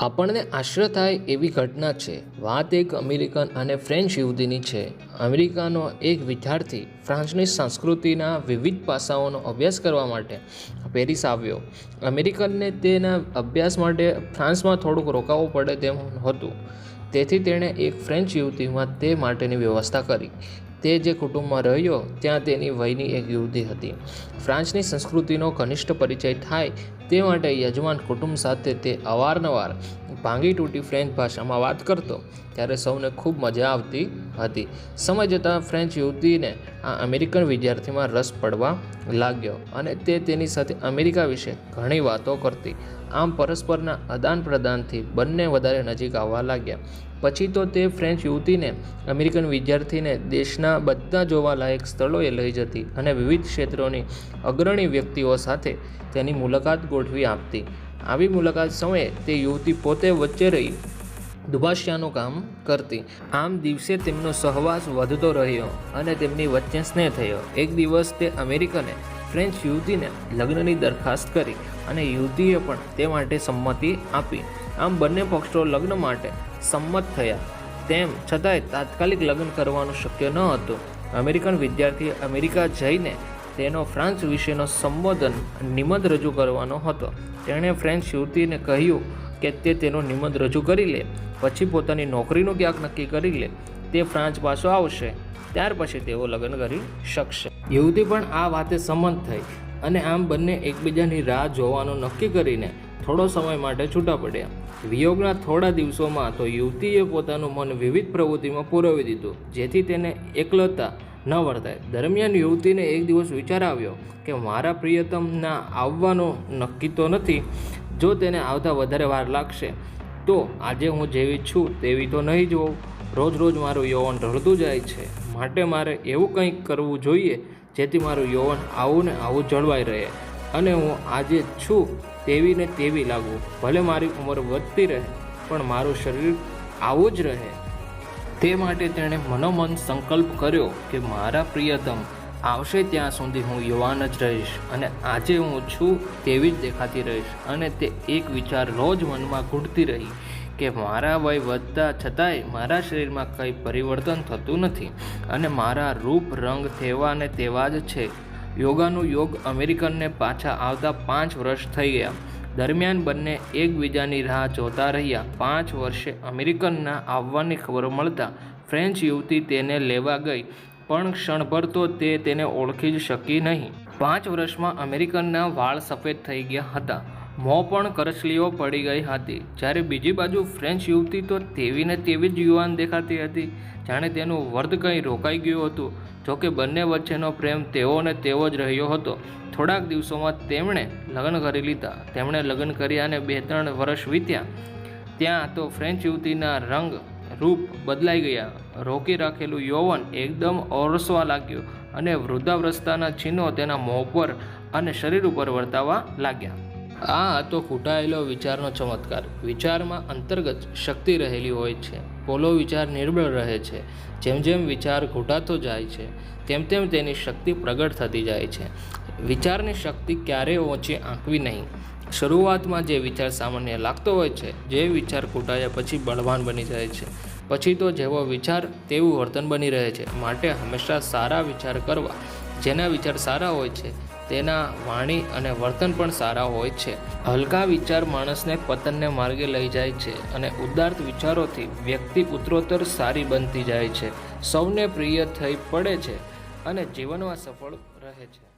આપણને આશ્ચર્ય થાય એવી ઘટના છે. વાત એક અમેરિકન અને ફ્રેન્ચ યુવતીની છે. અમેરિકાનો એક વિદ્યાર્થી ફ્રાન્સની સંસ્કૃતિના વિવિધ પાસાઓનો અભ્યાસ કરવા માટે પેરિસ આવ્યો. અમેરિકનને તેના અભ્યાસ માટે ફ્રાન્સમાં થોડુંક રોકાવું પડે તેમ હતું. તેથી તેણે એક ફ્રેન્ચ યુવતીમાં તે માટેની વ્યવસ્થા કરી. તે જે કુટુંબમાં રહ્યો, ત્યાં તેની વયની એક યુવતી હતી. ફ્રાન્સની સંસ્કૃતિનો ઘનિષ્ઠ પરિચય થાય તે માટે યજમાન કુટુંબ સાથે તે અવારનવાર ભાંગી તૂટી ફ્રેન્ચ ભાષામાં વાત કરતો, ત્યારે સૌને ખૂબ મજા આવતી હતી. સમય જતાં ફ્રેન્ચ યુવતીને આ અમેરિકન વિદ્યાર્થીમાં રસ પડવા લાગ્યો અને તે તેની સાથે અમેરિકા વિશે ઘણી વાતો કરતી. આમ પરસ્પરના આદાન પ્રદાનથી બંને વધારે નજીક આવવા લાગ્યા. પછી તો તે ફ્રેન્ચ યુવતીને અમેરિકન વિદ્યાર્થીને દેશના બધા જોવાલાયક સ્થળોએ લઈ જતી અને વિવિધ ક્ષેત્રોની અગ્રણી વ્યક્તિઓ સાથે તેની મુલાકાત ગોઠવી આપતી. આવી મુલાકાત સમયે તે યુવતી પોતે વચ્ચે રહી દુભાષ્યાનું કામ કરતી. આમ દિવસે તેમનો સહવાસ વધતો રહ્યો અને તેમની વચ્ચે સ્નેહ થયો. એક દિવસ તે અમેરિકને ફ્રેન્ચ યુવતીને લગ્નની દરખાસ્ત કરી અને યુવતીએ પણ તે માટે સંમતિ આપી. આમ બંને પક્ષો લગ્ન માટે સંમત થયા. તેમ છતાંય તાત્કાલિક લગ્ન કરવાનું શક્ય ન હતું. અમેરિકન વિદ્યાર્થીએ અમેરિકા જઈને તેનો ફ્રાન્સ વિશેનો સંબોધન નિબંધ રજૂ કરવાનો હતો. તેણે ફ્રેન્ચ યુવતીને કહ્યું કે તે તેનો નિબંધ રજૂ કરી લે, પછી પોતાની નોકરીનું ક્યાંક નક્કી કરી લે, તે ફ્રાન્સ પાછો આવશે, ત્યાર પછી તેઓ લગ્ન કરી શકશે. યુવતી પણ આ વાતે સંમત થઈ અને આમ બંને એકબીજાની રાહ જોવાનું નક્કી કરીને થોડો સમય માટે છૂટા પડ્યા. વિયોગના થોડા દિવસોમાં તો યુવતીએ પોતાનું મન વિવિધ પ્રવૃત્તિમાં પુરાવી દીધું, જેથી તેને એકલતા ન વર્તાય. દરમિયાન યુવતીને એક દિવસ વિચાર આવ્યો કે મારા પ્રિયતમના આવવાનો નક્કી તો નથી, જો તેને આવતા વધારે વાર લાગશે, તો આજે હું જેવી છું તેવી તો નહીં જ રોજ રોજ મારું યૌવન ઢળતું જાય છે. માટે મારે એવું કંઈક કરવું જોઈએ જેથી મારું યૌવન આવું ને આવું જળવાઈ રહે અને હું આજે છું તેવી ને તેવી લાગું. ભલે મારી ઉંમર વધતી રહે, પણ મારું શરીર આવું જ રહે. તે માટે તેણે મનોમન સંકલ્પ કર્યો કે મારા પ્રિયતમ, આવશે ત્યાં સુધી હું યુવાન જ રહીશ અને આજે હું છું તેવી જ દેખાતી રહીશ અને તે એક વિચાર રોજ મનમાં ઘૂંટતી રહી કે મારા વય વધતા છતાંય મારા શરીરમાં કંઈ પરિવર્તન થતું નથી અને મારા રૂપ, રંગ તેવા ને તેવા જ છે. યોગાનું યોગ અમેરિકનને પાછા આવતા પાંચ વર્ષ થઈ ગયા. દરમિયાન બંને એકબીજાની રાહ જોતા રહ્યા. પાંચ વર્ષે અમેરિકનના આવવાની ખબર મળતા ફ્રેન્ચ યુવતી તેને લેવા ગઈ, પણ ક્ષણભર તો તે તેને ઓળખી જ શકી નહીં. પાંચ વર્ષમાં અમેરિકનના વાળ સફેદ થઈ ગયા હતા. મોં પણ કરચલીઓ પડી ગઈ હતી. જ્યારે બીજી બાજુ ફ્રેન્ચ યુવતી તો તેવી ને તેવી જ યુવાન દેખાતી હતી, જાણે તેનું વર્ધ કંઈ રોકાઈ ગયું હતું. જોકે બંને વચ્ચેનો પ્રેમ તેઓને તેવો જ રહ્યો હતો. થોડાક દિવસોમાં તેમણે લગ્ન કરી લીધા. તેમણે લગ્ન કર્યા અને બે ત્રણ વર્ષ વીત્યા. ત્યાં તો ફ્રેન્ચ યુવતીના રંગ રૂપ બદલાઈ ગયા. રોકી રાખેલું યૌવન એકદમ ઓરસવા લાગ્યું અને વૃદ્ધાવસ્થાના ચિહ્નો તેના મોં પર અને શરીર ઉપર વર્તાવા લાગ્યા. આ હતો ખૂટાયેલો વિચારનો ચમત્કાર. વિચારમાં અંતર્ગત શક્તિ રહેલી હોય છે. પોલો વિચાર નિર્બળ રહે છે. જેમ જેમ વિચાર ઘૂંટાતો જાય છે, તેમ તેમ તેની શક્તિ પ્રગટ થતી જાય છે. વિચારની શક્તિ ક્યારેય ઓછી આંકવી નહીં. શરૂઆતમાં જે વિચાર સામાન્ય લાગતો હોય છે, જે વિચાર ખૂટાયા પછી બળવાન બની જાય છે. પછી તો જેવો વિચાર, તેવું વર્તન બની રહે છે. માટે હંમેશા સારા વિચાર કરવા, જેના વિચાર સારા હોય છે તેના વાણી અને વર્તન પણ સારા હોય છે. હલકા વિચાર માણસને પતનને માર્ગે લઈ જાય છે અને ઉદાર્થ વિચારોથી વ્યક્તિ ઉત્તરોત્તર સારી બનતી જાય છે. સૌને પ્રિય થઈ પડે છે અને જીવનમાં સફળ રહે છે.